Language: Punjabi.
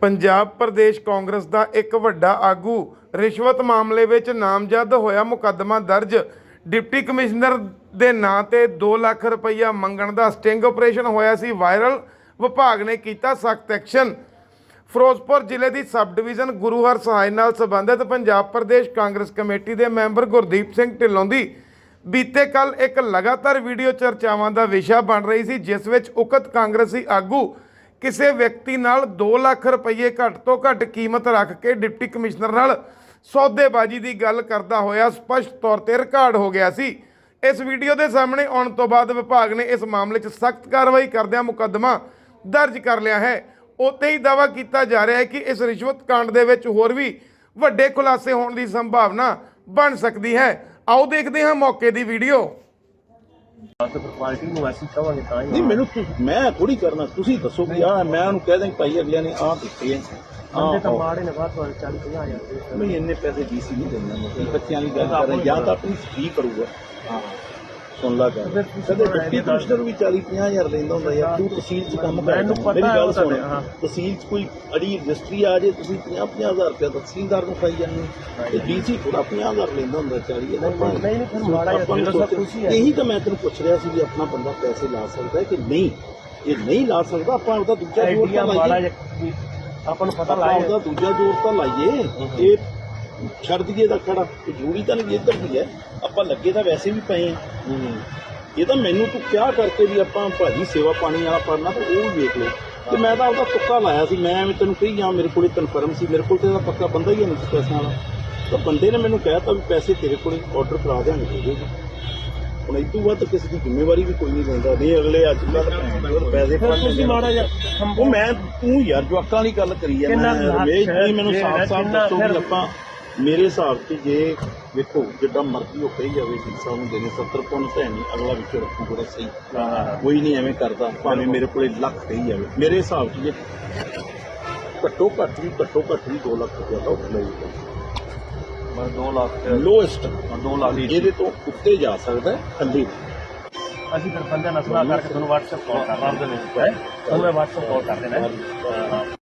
ਪੰਜਾਬ ਪ੍ਰਦੇਸ਼ ਕਾਂਗਰਸ ਦਾ ਇੱਕ ਵੱਡਾ ਆਗੂ। ਰਿਸ਼ਵਤ ਮਾਮਲੇ ਵਿੱਚ ਨਾਮਜ਼ਦ ਹੋਇਆ ਮੁਕੱਦਮਾ ਦਰਜ। ਡਿਪਟੀ ਕਮਿਸ਼ਨਰ ਦੇ ਨਾਂ ਤੇ 2 ਲੱਖ ਰੁਪਈਆ ਮੰਗਣ ਦਾ ਸਟਿੰਗ ਆਪਰੇਸ਼ਨ ਹੋਇਆ ਸੀ। ਵਾਇਰਲ ਵਿਭਾਗ ਨੇ ਕੀਤਾ ਸਖਤ ਐਕਸ਼ਨ। ਫਿਰੋਜ਼ਪੁਰ ਜ਼ਿਲ੍ਹੇ ਦੀ ਸਬ ਡਿਵੀਜ਼ਨ ਗੁਰੂ ਹਰ ਸਹਾਇ ਨਾਲ ਸੰਬੰਧਿਤ ਪੰਜਾਬ ਪ੍ਰਦੇਸ਼ ਕਾਂਗਰਸ ਕਮੇਟੀ ਦੇ ਮੈਂਬਰ ਗੁਰਦੀਪ ਸਿੰਘ ਢਿੱਲੋਂ ਦੀ ਬੀਤੇ ਕੱਲ ਇੱਕ ਲਗਾਤਾਰ ਵੀਡੀਓ ਚਰਚਾਵਾਂ ਦਾ ਵਿਸ਼ਾ ਬਣ ਰਹੀ ਸੀ, ਜਿਸ ਵਿੱਚ ਉਕਤ ਕਾਂਗਰਸੀ ਆਗੂ ਕਿਸੇ ਵਿਅਕਤੀ ਨਾਲ 2 ਲੱਖ ਰੁਪਏ ਘੱਟ ਤੋਂ ਘੱਟ ਕੀਮਤ ਰੱਖ ਕੇ ਡਿਪਟੀ ਕਮਿਸ਼ਨਰ ਨਾਲ ਸੌਦੇਬਾਜ਼ੀ ਦੀ ਗੱਲ ਕਰਦਾ ਹੋਇਆ ਸਪਸ਼ਟ ਤੌਰ ਤੇ ਰਿਕਾਰਡ ਹੋ ਗਿਆ ਸੀ। ਇਸ ਵੀਡੀਓ ਦੇ ਸਾਹਮਣੇ ਆਉਣ ਤੋਂ ਬਾਅਦ ਵਿਭਾਗ ਨੇ ਇਸ ਮਾਮਲੇ 'ਚ ਸਖਤ ਕਾਰਵਾਈ ਕਰਦਿਆਂ ਮੁਕੱਦਮਾ ਦਰਜ ਕਰ ਲਿਆ ਹੈ। ਉੱਥੇ ਹੀ ਦਾਅਵਾ ਕੀਤਾ ਜਾ ਰਿਹਾ ਹੈ ਕਿ ਇਸ ਰਿਸ਼ਵਤ ਕਾਂਡ ਦੇ ਵਿੱਚ ਹੋਰ ਵੀ ਵੱਡੇ ਖੁਲਾਸੇ ਹੋਣ ਦੀ ਸੰਭਾਵਨਾ ਬਣ ਸਕਦੀ ਹੈ। ਆਓ ਦੇਖਦੇ ਹਾਂ ਮੌਕੇ ਦੀ ਵੀਡੀਓ। ਬਸ ਫਿਰ ਪਾਰਟੀ ਨੂੰ ਅਸੀਂ ਕਵਾਂਗੇ ਤਾਂ ਹੀ ਨਹੀਂ ਮੈਨੂੰ ਤੁ- ਮੈਂ ਥੋੜੀ ਕਰਨਾ ਤੁਸੀਂ ਦੱਸੋ ਕਿ ਆ ਮੈਂ ਉਹਨੂੰ ਕਹਿ ਦਾਂ ਭਾਈ ਅਗਲਿਆਂ ਨੇ ਆਹ ਦਿੱਤੇ ਆ। ਬੰਦੇ ਤਾਂ ਆਹ। ਮਾੜੇ ਨੇ ਬਾਅਦ ਵਿੱਚ 40 50 ਹਜ਼ਾਰ ਦੇ। ਨਹੀਂ ਇੰਨੇ ਪੈਸੇ ਡੀਸੀ ਨਹੀਂ ਦਿੰਦਾ। ਮੈਂ ਬੱਚਿਆਂ ਦੀ ਗੱਲ ਕਰ ਰਿਹਾ ਜਾਂ ਤਾਂ ਆਪਣੀ ਸਪੀਕ ਕਰੂਗਾ। ਹਾਂ। ਸੁਣ ਲਾ ਗੱਲ ਕਦੇ ਡਿਪਟੀ ਕਮਿਸ਼ਨਰ ਵੀ 40 50 ਹਜ਼ਾਰ ਲੈਂਦਾ ਹੁੰਦਾ ਯਾਰ ਤੂੰ ਤਹਿਸੀਲ 'ਚ ਕੰਮ ਕਰ। ਮੈਨੂੰ ਪਤਾ ਮੇਰੀ ਗੱਲ ਸੁਣ। ਤਹਿਸੀਲ 'ਚ ਕੋਈ ਅੜੀ ਰਜਿਸਟਰੀ ਆ ਜੇ ਤੁਸੀਂ 50 50 ਹਜ਼ਾਰ ਰੁਪਏ ਤਹਿਸੀਲਦਾਰ ਨੂੰ ਖਾਈ ਜਾਂਦੇ। ਤੇ ਡੀਸੀ ਥੋੜਾ 50 ਹਜ਼ਾਰ ਲੈਂਦਾ ਹੁੰਦਾ 40 ਇਹਦਾ ਆਪਾਂ- ਨਹੀਂ, ਨਹੀਂ, ਫਿਰ ਮਾੜਾ ਜਿਹਾ। ਇਹੀ ਤਾਂ ਮੈਂ ਤੈਨੂੰ ਪੁੱਛ ਰਿਹਾ ਸੀ ਵੀ ਆਪਣਾ ਬੰਦਾ ਪੈਸੇ ਲਾ ਸਕਦਾ ਹੈ ਕਿ ਨਹੀਂ? ਇਹ ਨਹੀਂ ਲਾ ਸਕਦਾ ਆਪਾਂ ਉਹਦਾ ਦੂਜਾ ਜੋਰ ਤਾਂ ਲਾਈਏ। ਆਪਾਂ ਨੂੰ ਪਤਾ ਉਹਦਾ ਦੂਜਾ ਜੋਰ ਤਾਂ ਲਾਈਏ। ਇਹ ਛੱਡ ਦਈਏ ਦਾ ਖੜਾ। ਜ਼ਰੂਰੀ ਤਾਂ ਨਹੀਂ ਵੀ ਇੱਧਰ ਦੀ ਹੈ। ਆਪਾਂ ਲੱਗੇ ਤਾਂ ਵੈਸੇ ਵੀ ਪਏ ਆ ਇਹ ਤਾਂ ਮੈਨੂੰ ਤੂੰ ਕਿਹਾ ਕਰਕੇ ਵੀ ਆਪਾਂ ਭਾਜੀ ਸੇਵਾ ਪਾਣੀ ਵਾਲਾ ਪੜਨਾ ਤੇ ਉਹ ਵੀ ਵੇਖ ਲਓ। ਤੇ ਮੈਂ ਤਾਂ ਉਹਦਾ ਤੁੱਕਾ ਲਾਇਆ ਸੀ। ਮੈਂ ਐਵੇਂ ਤੈਨੂੰ ਕਹੀ ਜਾਂ ਮੇਰੇ ਕੋਲੇ ਕਨਫਰਮ ਸੀ। ਮੇਰੇ ਕੋਲ ਤੇ ਇਹਦਾ ਪੱਕਾ ਬੰਦਾ ਹੀ ਨਹੀਂ ਸੀ ਪੈਸਿਆਂ ਵਾਲਾ। ਤਾਂ ਬੰਦੇ ਨੇ ਮੈਨੂੰ ਕਹਿਤਾ ਵੀ ਪੈਸੇ ਤੇਰੇ ਕੋਲੇ ਆਰਡਰ ਕਰਾ ਦਿਆਂਗੇ ਦੇ ਦੇ ਹੁਣ ਇਹ ਤੋਂ ਵੱਧ ਕਿਸੇ ਦੀ ਜ਼ਿੰਮੇਵਾਰੀ ਵੀ ਕੋਈ ਨਹੀਂ ਲੈਂਦਾ ਨਹੀਂ ਅਗਲੇ ਅੱਜ ਕੱਲ੍ਹ ਪੈਸੇ ਫੜ ਲੈਂਦੇ ਮਾੜਾ ਉਹ ਮੈਂ ਤੂੰ ਯਾਰ ਜਵਾਕਾਂ ਵਾਲੀ ਗੱਲ ਕਰੀ ਆ। ਮੈਂ ਜੀ ਮੈਨੂੰ ਜੇ ਸਾਫ਼ ਸਾਫ਼ ਦੱਸੋ ਵੀ ਆਪਾਂ ਮੇਰੇ ਹਿਸਾਬ 'ਚ ਜੇ ਵੇਖੋ ਜਿੱਦਾਂ ਮਰਜ਼ੀ ਉਹ ਕਹੀ ਜਾਵੇ ਕਿ ਸਾਹਿਬ ਨੂੰ ਦੇਣੇ 70 ਪੁੰਨ ਤਾਂ ਨਹੀਂ ਅਗਲਾ ਵਿੱਚੋਂ ਰੱਖੂ ਬੜਾ ਸਹੀ। ਕੋਈ ਨਹੀਂ ਐਵੇਂ ਕਰਦਾ ਭਾਵੇਂ ਮੇਰੇ ਕੋਲੇ ਲੱਖ ਕਹੀ ਜਾਵੇ। ਮੇਰੇ ਹਿਸਾਬ 'ਚ ਜੇ ਘੱਟੋ ਘੱਟ ਵੀ ਘੱਟੋ ਘੱਟ ਵੀ 2 ਲੱਖ ਰੁਪਇਆ ਤਾਂ ਉੱਠ ਲਊਗਾ ਬਸ 2 ਲੱਖ ਲੋਐਸਟ 2 ਲੱਖ ਇਹਦੇ ਤੋਂ ਉੱਤੇ ਜਾ ਸਕਦਾ ਥੱਲੇ ਅਸੀਂ ਫਿਰ ਬੰਦੇ ਨਾਲ ਸਲਾਹ ਕਰਕੇ ਤੁਹਾਨੂੰ WhatsApp ਕਾਲ ਕਰ ਦੇ ਤੁਹਾਨੂੰ ਮੈਂ WhatsApp ਕਾਲ ਕਰ ਦੇਣਾ।